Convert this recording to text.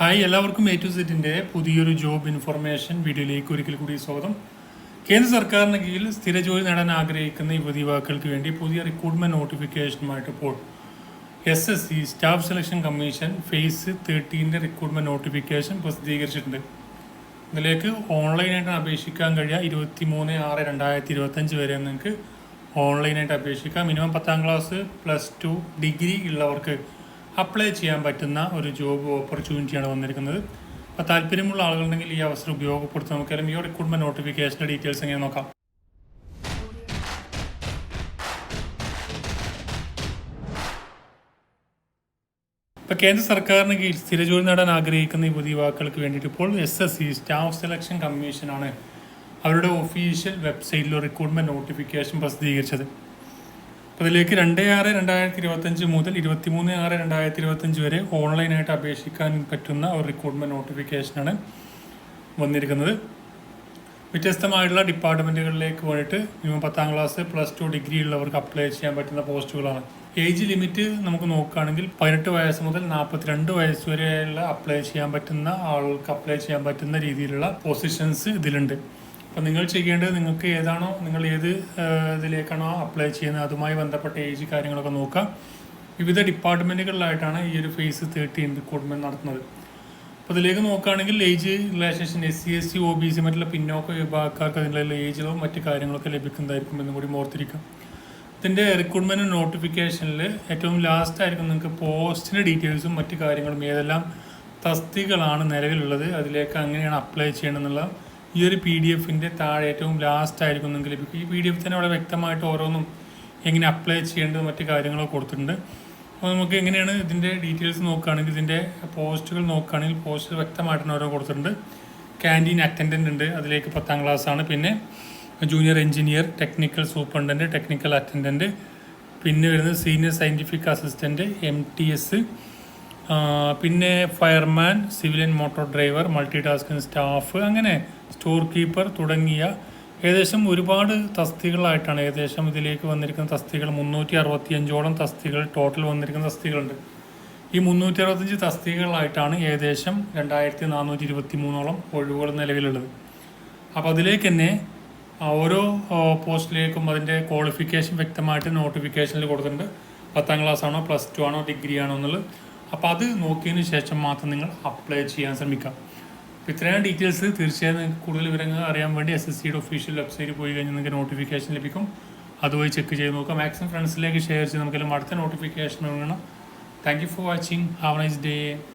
Hi എല്ലാവർക്കും A to സെറ്റിന്റെ പുതിയൊരു ജോബ് ഇൻഫർമേഷൻ വീഡിയോയിലേക്ക് ഒരിക്കൽ കൂടി സ്വാഗതം. കേന്ദ്ര സർക്കാരിന് കീഴിൽ സ്ഥിര ജോലി നേടാൻ ആഗ്രഹിക്കുന്ന യുവതി യുവാക്കൾക്ക് വേണ്ടി പുതിയ റിക്രൂട്ട്മെന്റ് നോട്ടിഫിക്കേഷനുമായിട്ട് ഇപ്പോൾ S S C staff selection commission phase തേർട്ടീന്റെ recruitment notification പ്രസിദ്ധീകരിച്ചിട്ടുണ്ട്. ഇതിലേക്ക് ഓൺലൈനായിട്ട് അപേക്ഷിക്കാൻ കഴിയുക ഇരുപത്തി മൂന്ന് ആറ് രണ്ടായിരത്തി ഇരുപത്തഞ്ച് വരെ നിങ്ങൾക്ക് ഓൺലൈനായിട്ട് അപേക്ഷിക്കാം. മിനിമം പത്താം ക്ലാസ് പ്ലസ് ടു ഡിഗ്രി ഉള്ളവർക്ക് അപ്ലൈ ചെയ്യാൻ പറ്റുന്ന ഒരു ജോബ് ഓപ്പർച്യൂണിറ്റിയാണ് വന്നിരിക്കുന്നത്. അപ്പോൾ താല്പര്യമുള്ള ആളുകളുണ്ടെങ്കിൽ ഈ അവസരം ഉപയോഗപ്പെടുത്തി നമുക്കെല്ലാം ഈ റിക്രൂട്ട്മെന്റ് നോട്ടിഫിക്കേഷന്റെ ഡീറ്റെയിൽസ് എങ്ങനെ നോക്കാം? ഇപ്പോൾ കേന്ദ്ര സർക്കാരിന് കീഴിൽ സ്ഥിര ജോലി നേടാൻ ആഗ്രഹിക്കുന്ന യുവതി യുവാക്കൾക്ക് വേണ്ടിയിട്ട് ഇപ്പോൾ S S C staff selection കമ്മീഷനാണ് അവരുടെ ഒഫീഷ്യൽ വെബ്സൈറ്റിൽ റിക്രൂട്ട്മെന്റ് നോട്ടിഫിക്കേഷൻ പ്രസിദ്ധീകരിച്ചത്. അപ്പോൾ ഇതിലേക്ക് രണ്ട് ആറ് രണ്ടായിരത്തി ഇരുപത്തഞ്ച് മുതൽ ഇരുപത്തിമൂന്ന് ആറ് രണ്ടായിരത്തി ഇരുപത്തഞ്ച് വരെ ഓൺലൈനായിട്ട് അപേക്ഷിക്കാൻ പറ്റുന്ന ഒരു റിക്രൂട്ട്മെന്റ് നോട്ടിഫിക്കേഷനാണ് വന്നിരിക്കുന്നത്. വ്യത്യസ്തമായിട്ടുള്ള ഡിപ്പാർട്ട്മെന്റുകളിലേക്ക് പോയിട്ട് മിനിമം പത്താം ക്ലാസ് പ്ലസ് ടു ഡിഗ്രി ഉള്ളവർക്ക് അപ്ലൈ ചെയ്യാൻ പറ്റുന്ന പോസ്റ്റുകളാണ്. ഏജ് ലിമിറ്റ് നമുക്ക് നോക്കുകയാണെങ്കിൽ പതിനെട്ട് വയസ്സ് മുതൽ നാൽപ്പത്തിരണ്ട് വയസ്സ് വരെയുള്ള അപ്ലൈ ചെയ്യാൻ പറ്റുന്ന ആൾക്ക് അപ്ലൈ ചെയ്യാൻ പറ്റുന്ന രീതിയിലുള്ള പൊസിഷൻസ് ഇതിലുണ്ട്. അപ്പം നിങ്ങൾ ചെയ്യേണ്ടത് നിങ്ങൾക്ക് ഏതാണോ നിങ്ങൾ ഏത് ഇതിലേക്കാണോ അപ്ലൈ ചെയ്യുന്നത് അതുമായി ബന്ധപ്പെട്ട ഏജ് കാര്യങ്ങളൊക്കെ നോക്കുക. വിവിധ ഡിപ്പാർട്ട്മെന്റുകളിലായിട്ടാണ് ഈ ഒരു ഫേസ് തേർട്ടീൻ റിക്രൂട്ട്മെന്റ് നടത്തുന്നത്. അപ്പോൾ ഇതിലേക്ക് നോക്കുകയാണെങ്കിൽ age relaxation S C S C O B C മറ്റുള്ള പിന്നോക്ക വിഭാഗക്കാർക്ക് അതിനുള്ള ഏജിലോ മറ്റു കാര്യങ്ങളൊക്കെ ലഭിക്കുന്നതായിരിക്കും എന്നും കൂടി ഓർത്തിരിക്കാം ഇതിന്റെ റിക്രൂട്ട്മെന്റ് നോട്ടിഫിക്കേഷനിൽ ഏറ്റവും ലാസ്റ്റ് ആയിരിക്കും നിങ്ങൾക്ക് പോസ്റ്റിന്റെ ഡീറ്റെയിൽസും മറ്റു കാര്യങ്ങളും ഏതെല്ലാം തസ്തികളാണ് നിലവിലുള്ളത് അതിലേക്ക് അങ്ങനെയാണ് അപ്ലൈ ചെയ്യണമെന്നുള്ള ഈ ഒരു പി ഡി എഫിന്റെ താഴെ ഏറ്റവും ലാസ്റ്റ് ആയിരിക്കും നിങ്ങൾക്ക് ലഭിക്കും ഈ പി ഡി എഫ് തന്നെ വളരെ വ്യക്തമായിട്ട് ഓരോന്നും എങ്ങനെ അപ്ലൈ ചെയ്യേണ്ടത് മറ്റു കാര്യങ്ങളൊക്കെ കൊടുത്തിട്ടുണ്ട്. അപ്പോൾ നമുക്ക് എങ്ങനെയാണ് ഇതിന്റെ ഡീറ്റെയിൽസ് നോക്കുകയാണെങ്കിൽ ഇതിന്റെ പോസ്റ്റുകൾ നോക്കുകയാണെങ്കിൽ പോസ്റ്റ് വ്യക്തമായിട്ടാണ് ഓരോ കൊടുത്തിട്ടുണ്ട്. ക്യാന്റീൻ അറ്റൻഡന്റ് ഉണ്ട് അതിലേക്ക് പത്താം ക്ലാസ് ആണ്. പിന്നെ junior engineer technical superintendent technical attendant പിന്നെ വരുന്നത് senior scientific assistant M T S പിന്നെ fireman civilian motor driver multi tasking staff അങ്ങനെ സ്റ്റോർ കീപ്പർ തുടങ്ങിയ ഏകദേശം ഒരുപാട് തസ്തികളായിട്ടാണ് ഏകദേശം ഇതിലേക്ക് വന്നിരിക്കുന്ന തസ്തികൾ. മുന്നൂറ്റി അറുപത്തി അഞ്ചോളം തസ്തികൾ ടോട്ടൽ വന്നിരിക്കുന്ന തസ്തികളുണ്ട്. ഈ മുന്നൂറ്റി അറുപത്തഞ്ച് തസ്തികകളായിട്ടാണ് ഏകദേശം രണ്ടായിരത്തി നാനൂറ്റി ഇരുപത്തി മൂന്നോളം ഒഴിവുകൾ നിലവിലുള്ളത്. അപ്പോൾ അതിലേക്ക് തന്നെ ഓരോ പോസ്റ്റിലേക്കും അതിന്റെ ക്വാളിഫിക്കേഷൻ വ്യക്തമായിട്ട് നോട്ടിഫിക്കേഷനിൽ കൊടുത്തിട്ടുണ്ട്. പത്താം ക്ലാസ് ആണോ പ്ലസ് ടു ആണോ ഡിഗ്രി ആണോ എന്നുള്ളത്. അപ്പോൾ അത് നോക്കിയതിന് ശേഷം മാത്രം നിങ്ങൾ അപ്ലൈ ചെയ്യാൻ ശ്രമിക്കാം അപ്പോൾ ഇത്രയും ഡീറ്റെയിൽസ് തീർച്ചയായും നിങ്ങൾക്ക് കൂടുതൽ വിവരങ്ങൾ അറിയാൻ വേണ്ടി എസ് എസ് സിയുടെ ഒഫീഷ്യൽ വെബ്സൈറ്റിൽ പോയി കഴിഞ്ഞാൽ നിങ്ങൾക്ക് നോട്ടിഫിക്കേഷൻ ലഭിക്കും. അതുപോലെ ചെക്ക് ചെയ്ത് നോക്കാം മാക്സിമം ഫ്രണ്ട്സിലേക്ക് ഷെയർ ചെയ്ത് നമുക്കെല്ലാം അടുത്ത നോട്ടിഫിക്കേഷൻ വേണം thank you for watching have nice day